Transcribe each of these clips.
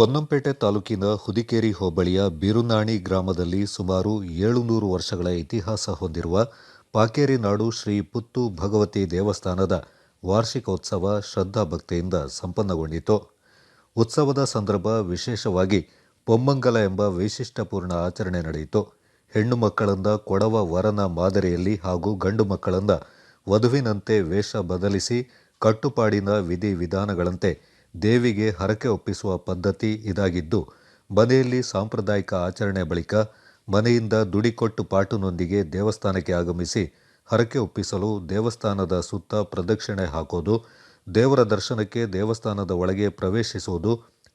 ಪೊನ್ನಂಪೇಟೆ ತಾಲೂಕಿನ ಹುದಿಕೇರಿ ಹೋಬಳಿಯ ಬಿರುನಾಣಿ ಗ್ರಾಮದಲ್ಲಿ ಸುಮಾರು ಏಳುನೂರು ವರ್ಷಗಳ ಇತಿಹಾಸ ಹೊಂದಿರುವ ಪಾಕೇರಿ ನಾಡು ಶ್ರೀ ಪುತ್ತು ಭಗವತಿ ದೇವಸ್ಥಾನದ ವಾರ್ಷಿಕೋತ್ಸವ ಶ್ರದ್ಧಾಭಕ್ತಿಯಿಂದ ಸಂಪನ್ನಗೊಂಡಿತು. ಉತ್ಸವದ ಸಂದರ್ಭ ವಿಶೇಷವಾಗಿ ಪೊಮ್ಮಂಗಲ ಎಂಬ ವೈಶಿಷ್ಟ್ಯಪೂರ್ಣ ಆಚರಣೆ ನಡೆಯಿತು. ಹೆಣ್ಣು ಮಕ್ಕಳಿಂದ ಕೊಡವ ವರನ ಮಾದರಿಯಲ್ಲಿ ಹಾಗೂ ಗಂಡು ಮಕ್ಕಳಿಂದ ವಧುವಿನಂತೆ ವೇಷ ಬದಲಿಸಿ ಕಟ್ಟುಪಾಡಿನ ವಿಧಿ ವಿಧಾನಗಳಂತೆ ದೇವಿಗೆ ಹರಕೆ ಒಪ್ಪಿಸುವ ಪದ್ಧತಿ ಇದಾಗಿದ್ದು, ಮನೆಯಲ್ಲಿ ಸಾಂಪ್ರದಾಯಿಕ ಆಚರಣೆ ಬಳಿಕ ಮನೆಯಿಂದ ದುಡಿಕೊಟ್ಟು ಪಾಟುನೊಂದಿಗೆ ದೇವಸ್ಥಾನಕ್ಕೆ ಆಗಮಿಸಿ ಹರಕೆ ಒಪ್ಪಿಸಲು ದೇವಸ್ಥಾನದ ಸುತ್ತ ಪ್ರದಕ್ಷಿಣೆ ಹಾಕೋದು, ದೇವರ ದರ್ಶನಕ್ಕೆ ದೇವಸ್ಥಾನದ ಒಳಗೆ ಪ್ರವೇಶಿಸುವುದು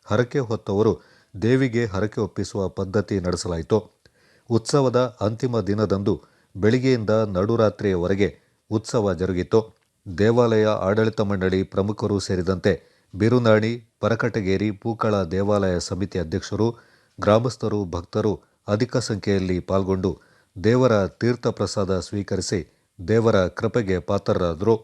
ಹರಕೆ ಹೊತ್ತವರು ದೇವಿಗೆ ಹರಕೆ ಒಪ್ಪಿಸುವ ಪದ್ಧತಿ ನಡೆಸಲಾಯಿತು. ಉತ್ಸವದ ಅಂತಿಮ ದಿನದಂದು ಬೆಳಿಗ್ಗೆಯಿಂದ ನಡುರಾತ್ರಿಯವರೆಗೆ ಉತ್ಸವ ಜರುಗಿತು. ದೇವಾಲಯ ಆಡಳಿತ ಮಂಡಳಿ ಪ್ರಮುಖರು ಸೇರಿದಂತೆ ಬಿರುನಾಣಿ, ಪರಕಟಗೇರಿ, ಪೂಕಳ ದೇವಾಲಯ ಸಮಿತಿ ಅಧ್ಯಕ್ಷರು, ಗ್ರಾಮಸ್ಥರು, ಭಕ್ತರು ಅಧಿಕ ಸಂಖ್ಯೆಯಲ್ಲಿ ಪಾಲ್ಗೊಂಡು ದೇವರ ತೀರ್ಥ ಪ್ರಸಾದ ಸ್ವೀಕರಿಸಿ ದೇವರ ಕೃಪೆಗೆ ಪಾತ್ರರಾದರು.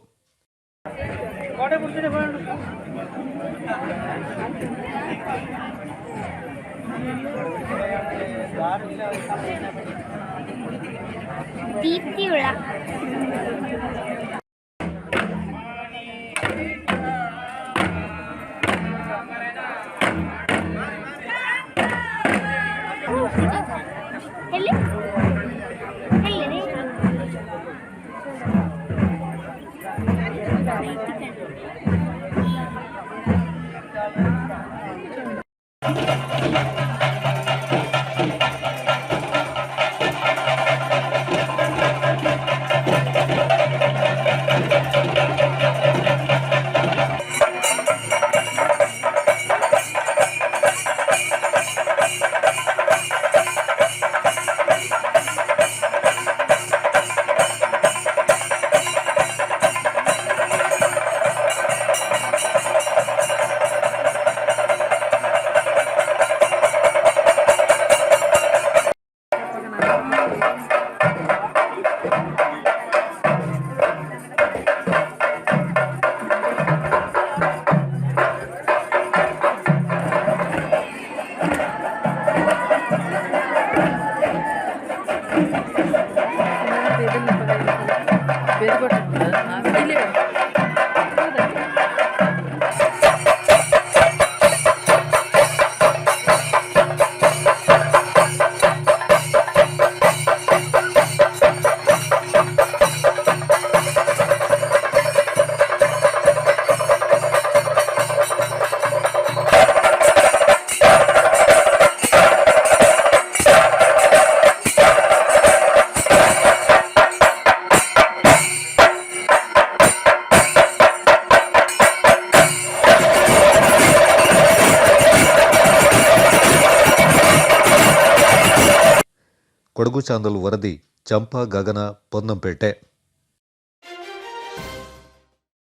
ದೀಪ್ತಿ போட்டு ಕೊಡಗು ಚಾನಲ್ ವರದಿ ಚಂಪಾ ಗಗನ ಪೊನ್ನಂಪೇಟೆ